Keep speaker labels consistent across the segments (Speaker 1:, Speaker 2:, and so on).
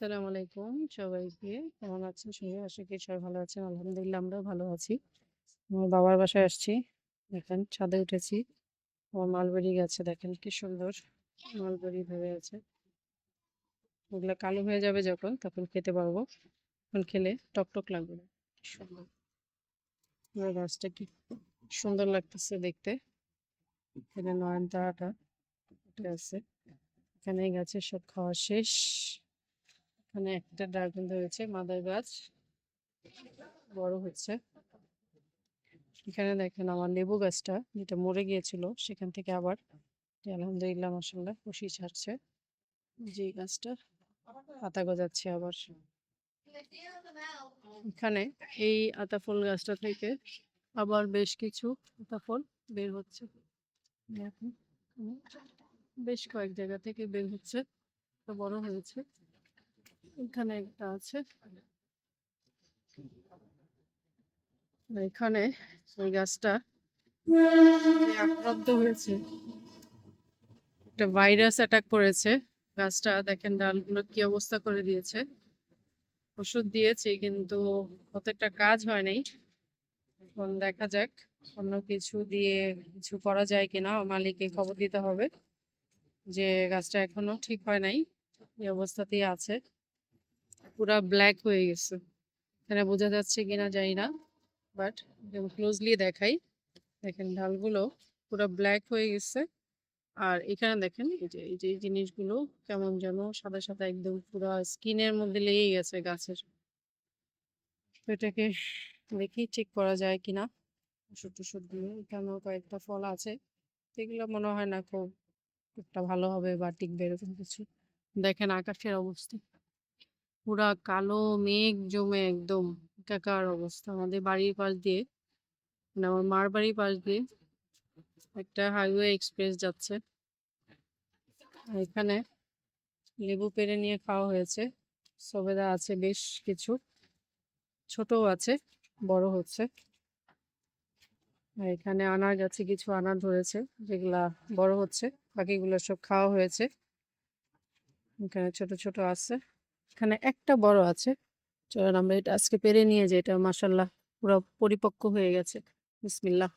Speaker 1: আসসালামু আলাইকুম সবাইকে। কেমন আছেন সবাই? আশা করি সবাই ভালো আছেন। আলহামদুলিল্লাহ আমরাও ভালো আছি। আমার বাবার বাসায় আসছি। দেখেন, ছাদে উঠেছি। আমার মালবেরি গাছে, দেখেন কি সুন্দর মালবেরি ভেবে আছে। ওগুলা কালো হয়ে যাবে যখন, তখন খেতে পারব। তখন খেলে টকটক লাগবে না। সুন্দর। আমার গাছটা কি সুন্দর লাগতেছে দেখতে। এখানে নয়নতারাটা আছে। এখানে গাছের সব খাওয়া শেষ। এখানে একটা ড্রাগন ধরেছে, মাদার গাছ। বড় হচ্ছে। এখানে দেখেন আমার লেবু গাছটা যেটা মরে গিয়েছিল, সেখান থেকে আবার আলহামদুলিল্লাহ, মাশাআল্লাহ, কুশি ছাড়ছে। যে গাছটা পাতা গজাচ্ছে আবার। এখানে এই আতা ফুল গাছটা থেকে আবার বেশ কিছু আতা ফল বের হচ্ছে। বেশ কয়েক জায়গা থেকে বের হচ্ছে। বড় হয়েছে। এখানে একটা আছে। এখানে ওই গাছটা আক্রান্ত হয়েছে। একটা ভাইরাস অ্যাটাক করেছে। গাছটা দেখেন ডালগুলো কি অবস্থা করে দিয়েছে। ওষুধ দিয়েছি কিন্তু অত একটা কাজ হয় নাই। এখন দেখা যাক অন্য কিছু দিয়ে কিছু করা যায় কিনা মালিককে খবর দিতে হবে। যে গাছটা এখনও ঠিক হয় নাই। এই অবস্থাতেই আছে। পুরা ব্ল্যাক হয়ে গেছে। এখানে বোঝা যাচ্ছে কিনা জানি না। বাট ক্লোজলি দেখাই। দেখেন ডালগুলো পুরা ব্ল্যাক হয়ে গেছে। আর এখানে দেখেন এই যে এই যে জিনিসগুলো কেমন যেন সাদা, সাদা একদম পুরা স্কিনের মধ্যে লেগে গেছে গাছের। এটাকে দেখি ঠিক করা যায় কিনা। ওষুধ-টষুধ দিয়ে। এখানেও কয়েকটা ফল আছে। এগুলো মনে হয় না খুব একটা ভালো হবে বা টিকবে এরকম কিছু। দেখেন আকাশের অবস্থা। পুরা কালো মেঘ জমে একদম একাকার অবস্থা। আমাদের বাড়ির পাশ দিয়ে মানে আমার মার বাড়ির পাশ দিয়ে একটা হাইওয়ে এক্সপ্রেস যাচ্ছে। এখানে লেবু পেরে নিয়ে খাওয়া হয়েছে। সবেদা আছে বেশ কিছু। ছোটও আছে, বড় হচ্ছে। এখানে আনার গাছে কিছু আনার ধরেছে যেগুলা বড় হচ্ছে। বাকিগুলো সব খাওয়া হয়েছে। এখানে ছোট, ছোট আছে। এখানে একটা বড় আছে। চলেন আমরা এটা আজকে পেরে নিয়ে যাই। এটা মাশাআল্লাহ পুরো পরিপক্ক হয়ে গেছে। বিসমিল্লাহ।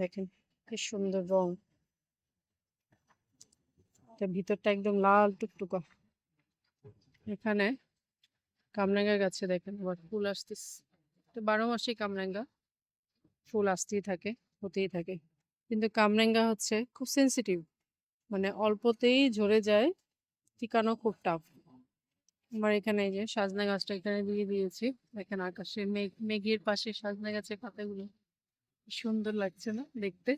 Speaker 1: দেখেন কি সুন্দর রং। ভিতরটা একদম লাল টুকটুকা। এখানে কামরাঙ্গা গাছে দেখেন আবার ফুল আসতেছে। তো ১২ মাসই কামরাঙ্গা। ফুল আসতেই থাকে, হতেই থাকে। কিন্তু কামরাঙ্গা হচ্ছে খুব সেনসিটিভ। মানে অল্পতেই ঝরে যায়। টিকানো খুব টাফ। আমার এখানে এই যে সাজনা গাছটা এখানে দিয়ে দিয়েছি। এখানে আকাশে মেঘ, মেঘের পাশে সাজনা গাছের পাতাগুলো সুন্দর লাগছে না দেখতে?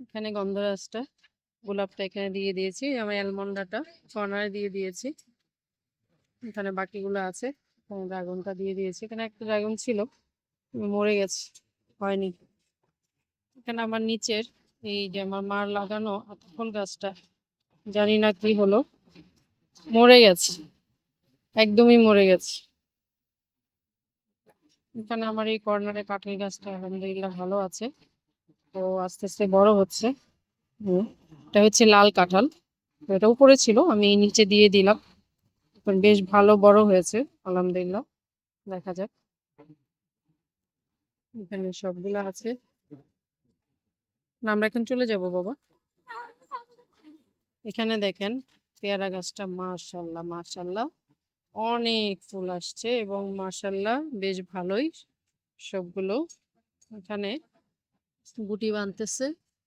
Speaker 1: এখানে গন্ধরাজটা, গোলাপটা এখানে দিয়ে দিয়েছি। আমার অ্যালমন্ডাটা কর্নারে দিয়ে দিয়েছি। এখানে বাকিগুলো আছে। এখানে ড্রাগনটা দিয়ে দিয়েছি। এখানে একটা ড্রাগন ছিল। মরে গেছে। হয়নি। এখানে আমার নিচের এই যে আমার মার লাগানো আতা ফল গাছটা, জানি না কি হলো। মরে গেছে। একদমই মরে গেছে। এখানে আমার এই কর্নারে কাঁঠাল গাছটা আলহামদুলিল্লাহ ভালো আছে। তো আস্তে, আস্তে বড় হচ্ছে। এটা হচ্ছে লাল কাঁঠাল। এটা উপরে ছিল। আমি নিচে দিয়ে দিলাম। এখন বেশ ভালো বড় হয়েছে আলহামদুলিল্লাহ। দেখা যাক। এখানে সবগুলা আছে। আমরা এখন চলে যাব বাবা। এখানে দেখেন পেয়ারা গাছটা মাশাআল্লাহ, মাশাআল্লাহ অনেক ফুল আসছে এবং মাশাআল্লাহ বেশ ভালোই সবগুলো। এখানে গুটি বানতেছে।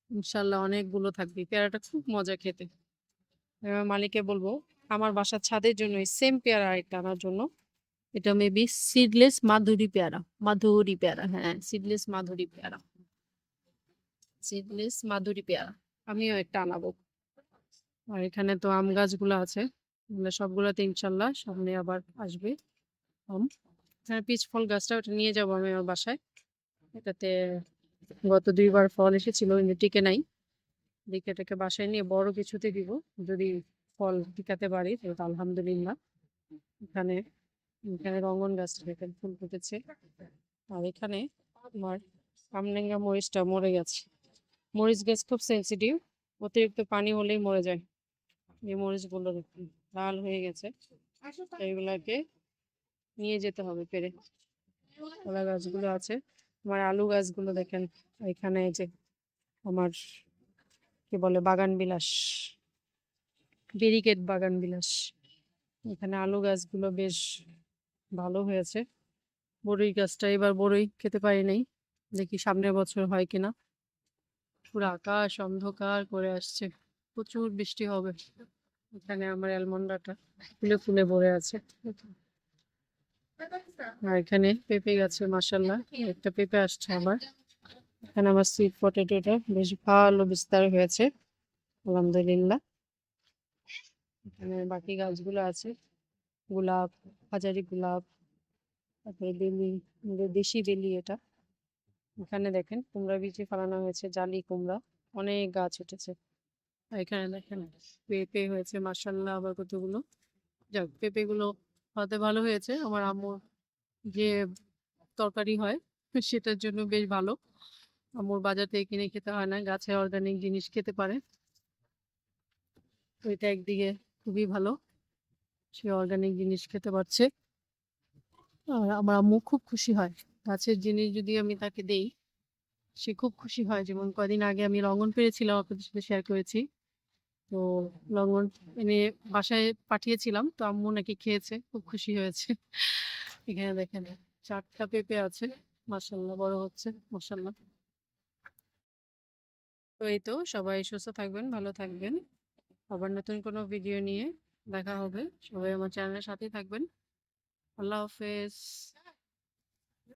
Speaker 1: ইনশাআল্লাহ অনেকগুলো থাকবে। পেয়ারাটা খুব মজা খেতে। মালিককে বলব আমার বাসার ছাদের জন্য সেম পেয়ারা আরেকটা আনার জন্য। এটা মেবি সিডলেস মাধুরী পেয়ারা। মাধুরী পেয়ারা হ্যাঁ, সিডলেস মাধুরী পেয়ারা। সিডলেস মাধুরী পেয়ারা। আমিও একটা আনাবো। আর এখানে তো আম গাছগুলো আছে। এগুলো সবগুলাতে ইনশাআল্লাহ সামনে আবার আসবে আম। এখানে পিচ ফল গাছটা ওটা নিয়ে যাব আমি আমার বাসায়। এটাতে গত দুইবার ফল এসেছিল, কিন্তু টিকে নাই। দেখে এটাকে বাসায় নিয়ে বড় কিছুতে দিব। যদি ফল টিকাতে পারি, তাহলে আলহামদুলিল্লাহ। এখানে এখানে রঙ্গন গাছটা দেখেন, ফুল ফুটেছে। আর এখানে আমার কামরাঙ্গা মরিচটা মরে গেছে। মরিচ গাছ খুব সেন্সিটিভ অতিরিক্ত পানি হলেই মরে যায়। এই মরিচগুলো লাল হয়ে গেছে। এইগুলাকে নিয়ে যেতে হবে পেরে। কলা গাছগুলো আছে। আমার আলু গাছগুলো দেখেন, এখানে যে আমার কি বলে, বাগান বিলাস, ব্যারিকেড বাগান বিলাস। এখানে আলু গাছগুলো বেশ ভালো হয়েছে। বড়ই গাছটা, এবার বড়ই খেতে পারি নাই। দেখি সামনের বছর হয় কিনা। পুরো আকাশ অন্ধকার করে আসছে। প্রচুর বৃষ্টি হবে। এখানে আমার অ্যালমন্ডাটা ফুলে ফুলে ভরে আছে। আর এখানে পেঁপে গাছে মাসাল্লাহ একটা পেঁপে আসছে আমার। এখানে আমার সুইট পটেটোটা বেশ ভালো বিস্তার হয়েছে, আলহামদুলিল্লাহ। এখানে বাকি গাছগুলো আছে, গোলাপ, হাজারি গোলাপ, তারপরে বেলি দেশি বেলি এটা। এখানে দেখেন, কুমড়া বীজে ফেলানো হয়েছে, জালি কুমড়া, অনেক গাছ উঠেছে। এখানে দেখেন, পেঁপে হয়েছে মাসাল্লাহ আবার কতগুলো যাক, পেঁপেগুলো হতে ভালো হয়েছে। আমার আম্মুর যে তরকারি হয়, সেটার জন্য বেশ ভালো। আম্মুর বাজার থেকে কিনে খেতে হয় না, গাছে অর্গানিক জিনিস খেতে পারে। তো এটা একদিকে খুবই ভালো। সে অর্গানিক জিনিস খেতে পারছে। আর আমার আম্মু খুব খুশি হয়। গাছের জিনিস যদি আমি তাকে দেই, সে খুব খুশি হয়। যেমন কদিন আগে আমি লঙ্ঘন পেরেছিলাম, আপনাদের সাথে শেয়ার করেছি। তো লঙ্ঘন এনে বাসায় পাঠিয়েছিলাম, তো আম্মু নাকি খেয়েছে, খুব খুশি হয়েছে। এখানে দেখেন, চারটা পেঁপে আছে মাসাল্লাহ বড় হচ্ছে মাসাল্লাহ তো এই তো, সবাই সুস্থ থাকবেন, ভালো থাকবেন। আবার নতুন কোনো ভিডিও নিয়ে দেখা হবে। সবাই আমার চ্যানেলের সাথেই থাকবেন। আল্লাহ হাফেজ।